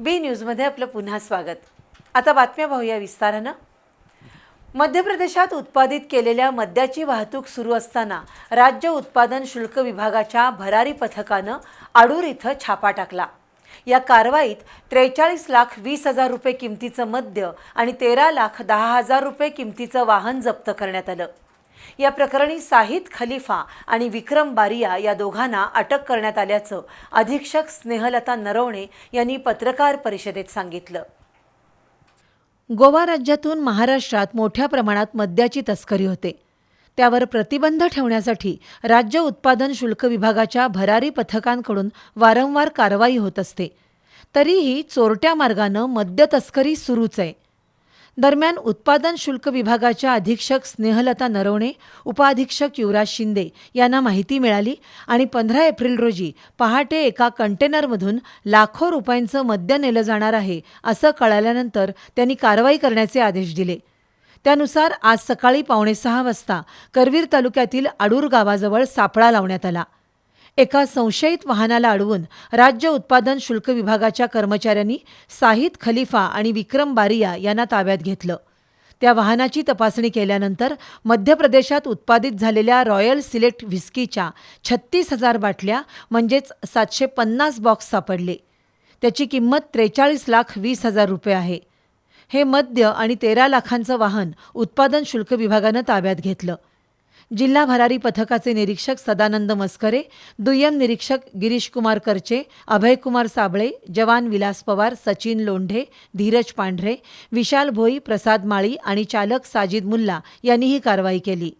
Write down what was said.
बी न्यूजमध्ये आपलं पुन्हा स्वागत. आता बातम्या पाहूया विस्तारानं. मध्य प्रदेशात उत्पादित केलेल्या मद्याची वाहतूक सुरू असताना राज्य उत्पादन शुल्क विभागाच्या भरारी पथकानं आडूर इथं छापा टाकला. या कारवाईत त्रेचाळीस लाख वीस हजार रुपये किमतीचं मद्य आणि तेरा लाख दहा हजार रुपये किमतीचं वाहन जप्त करण्यात आलं. या प्रकरणी साहिद खलिफा आणि विक्रम बारिया या दोघांना अटक करण्यात आल्याचं अधीक्षक स्नेहलता नरवणे यांनी पत्रकार परिषदेत सांगितलं. गोवा राज्यातून महाराष्ट्रात मोठ्या प्रमाणात मद्याची तस्करी होते. त्यावर प्रतिबंध ठेवण्यासाठी राज्य उत्पादन शुल्क विभागाच्या भरारी पथकांकडून वारंवार कारवाई होत असते. तरीही चोरट्या मार्गानं मद्य तस्करी सुरूच आहे. दरम्यान उत्पादन शुल्क विभागाच्या अधीक्षक स्नेहलता नरवणे उपअधीक्षक युवराज शिंदे यांना माहिती मिळाली आणि पंधरा एप्रिल रोजी पहाटे एका कंटेनरमधून लाखो रुपयांचं मद्य नेलं जाणार आहे असं कळाल्यानंतर त्यांनी कारवाई करण्याचे आदेश दिले. त्यानुसार आज सकाळी पावणे सहा वाजता करवीर तालुक्यातील आडूर गावाजवळ सापळा लावण्यात आला. एका संशयित वाहनाला अडवून राज्य उत्पादन शुल्क विभागाच्या कर्मचाऱ्यांनी साहिद खलिफा आणि विक्रम बारिया यांना ताब्यात घेतलं. त्या वाहनाची तपासणी केल्यानंतर मध्य प्रदेशात उत्पादित झालेल्या रॉयल सिलेक्ट व्हिस्कीच्या छत्तीस हजार बाटल्या म्हणजेच सातशे पन्नास बॉक्स सापडले. त्याची किंमत त्रेचाळीस लाख वीस हजार रुपये आहे. हे मद्य आणि तेरा लाखांचं वाहन उत्पादन शुल्क विभागानं ताब्यात घेतलं. जिल्हा भरारी पथकाचे निरीक्षक सदानंद मस्करे दुय्यम निरीक्षक गिरीशकुमार करचे अभयकुमार साबळे जवान विलास पवार सचिन लोंढे धीरज पांढरे विशाल भोई प्रसाद माळी आणि चालक साजिद मुल्ला यांनी ही कारवाई केली.